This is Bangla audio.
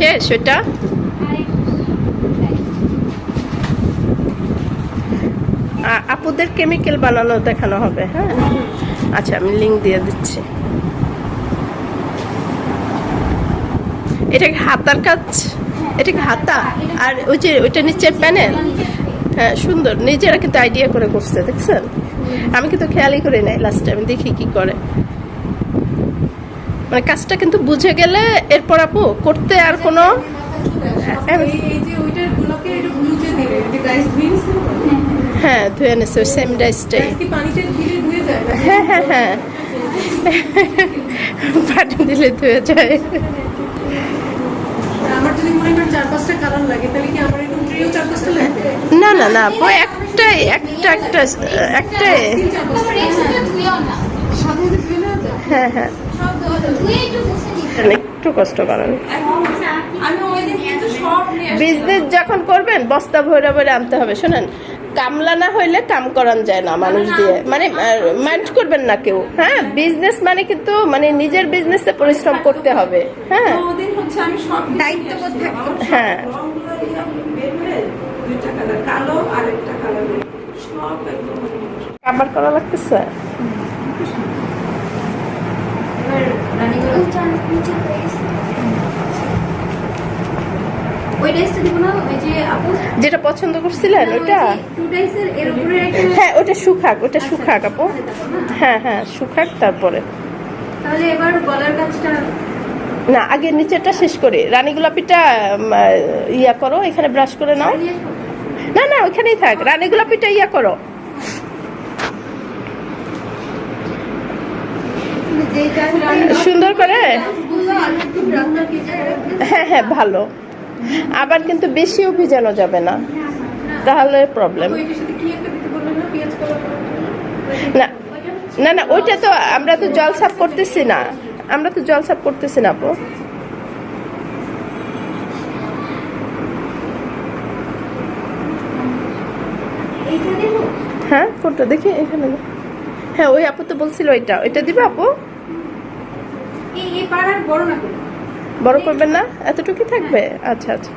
শেষ আ- আপুদের কেমিক্যাল বানানো দেখানো হবে হ্যাঁ? আচ্ছা আমি লিঙ্ক দিয়ে দিচ্ছি। এটা হাতার কাজ? এটা কি হাতা? আর ওই যে ওইটা নিচের প্যানেল হ্যাঁ সুন্দর। নিজেরা কিন্তু আইডিয়া করে করছে, দেখছেন? আমি কিন্তু খেয়ালই করি নাই লাস্টে আমি দেখি কি করে। মানে কাজটা কিন্তু বুঝে গেলে এরপর আপু করতে আর কোনো হ্যাঁ ধুয়ে ওই সেম ডাইসটাই হ্যাঁ হ্যাঁ হ্যাঁ। পানি দিলে ধুয়ে যায়। না না না আপু একটাই একটা একটা একটাই হ্যাঁ হ্যাঁ। একটু কষ্ট করেন। বিজনেস যখন করবেন বস্তা ভরে ভরে আনতে হবে। শোনেন কামলা না হইলে কাম করান যায় না মানুষ দিয়ে। মানে মাইন্ড করবেন না কেউ। হ্যাঁ বিজনেস মানে কিন্তু মানে নিজের বিজনেসে পরিশ্রম করতে হবে। হ্যাঁ। হ্যাঁ কাবার করা লাগতেছে? ওই ড্রেসটা দিব না ওই যে আপু? যেটা পছন্দ করছিলেন ওটা টু ড্রেসের এর উপরে হ্যাঁ ওটা সুখাক ওটা সুখাক আপু। হ্যাঁ হ্যাঁ সুখাক তারপরে। তাহলে এবার গলার কাজটা না আগে নিচেরটা শেষ করে। রানী গোলাপিটা ইয়া করো এখানে ব্রাশ করে নাও। না না ওইখানেই থাক। রানী গোলাপিটা ইয়া করো যেই কাজটা সুন্দর করে? হ্যাঁ হ্যাঁ ভালো। আবার কিন্তু বেশিও ভিজানো যাবে না। তাহলে প্রবলেম না না না, ওইটা তো আমরা তো জল সাফ করতেছি না। আমরা তো জল সাফ করতেছি না, আপু। হ্যাঁ কোনটা? দেখি, এখানে। হ্যাঁ ওই আপু তো বলছিল ওইটা। ওইটা দিবে, আপু? বড় করবেন না? এতটুকু থাকবে? আচ্ছা আচ্ছা।